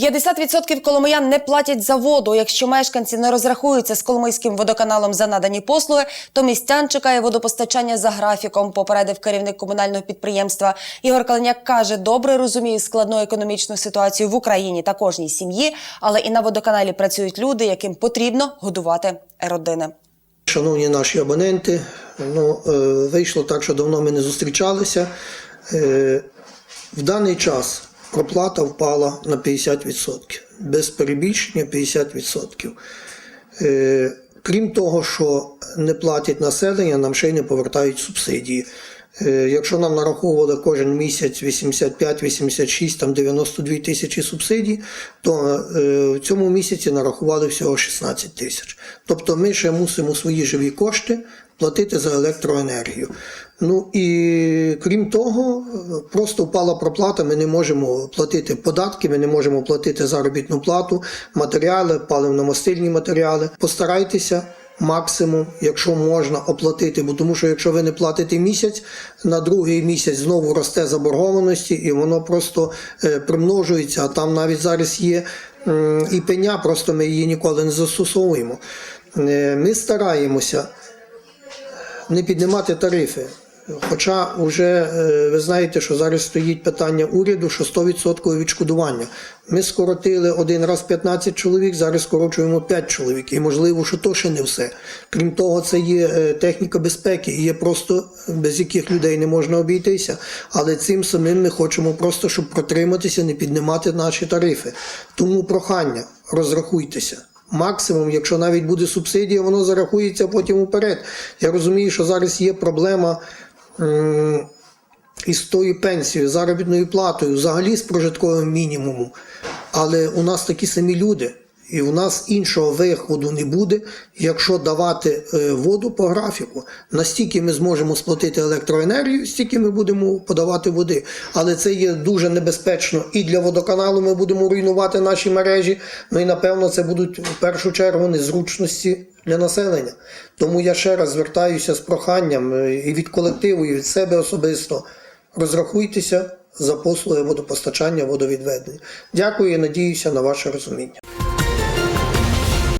50% коломиян не платять за воду. Якщо мешканці не розрахуються з Коломийським водоканалом за надані послуги, то містян чекає водопостачання за графіком. Попередив керівник комунального підприємства. Ігор Калиняк каже, добре розуміє складну економічну ситуацію в Україні та кожній сім'ї, але і на водоканалі працюють люди, яким потрібно годувати родини. Шановні наші абоненти, ну, е, вийшло так, що давно ми не зустрічалися. Е, в даний час проплата впала на 50%. Без перебільшення 50%. Е, крім того, що не платять населення, нам ще й не повертають субсидії. Е, Якщо нам нараховували кожен місяць 85, 86, там 92 тисячі субсидій, то е, в цьому місяці нарахували всього 16 тисяч. Тобто ми ще мусимо свої живі кошти платити за електроенергію. Ну і крім того, просто впала проплата. Ми не можемо платити податки, ми не можемо платити заробітну плату, матеріали, паливно-мастильні матеріали. Постарайтеся максимум, якщо можна, оплатити, бо тому що якщо ви не платите місяць, на другий місяць знову росте заборгованості, і воно просто е, примножується. А там навіть зараз є і пеня, просто ми її ніколи не застосовуємо. Е, Ми стараємося не піднімати тарифи. Хоча вже е, ви знаєте, що зараз стоїть питання уряду, що 100% відшкодування. Ми скоротили один раз 15 чоловік, зараз скорочуємо 5 чоловік. І можливо, що то ще не все. Крім того, це є е, техніка безпеки, і є просто без яких людей не можна обійтися. Але цим самим ми хочемо просто, щоб протриматися, не піднімати наші тарифи. Тому прохання, розрахуйтеся. Максимум, якщо навіть буде субсидія, воно зарахується потім уперед. Я розумію, що зараз є проблема із тою пенсією, заробітною платою, взагалі з прожитковим мінімумом. Але у нас такі самі люди. І у нас іншого виходу не буде, якщо давати е, воду по графіку. Настільки ми зможемо сплатити електроенергію, стільки ми будемо подавати води. Але це є дуже небезпечно і для водоканалу ми будемо руйнувати наші мережі. Ну і напевно це будуть в першу чергу незручності для населення. Тому я ще раз звертаюся з проханням е, і від колективу, і від себе особисто. Розрахуйтеся за послуги водопостачання, водовідведення. Дякую і надіюся на ваше розуміння.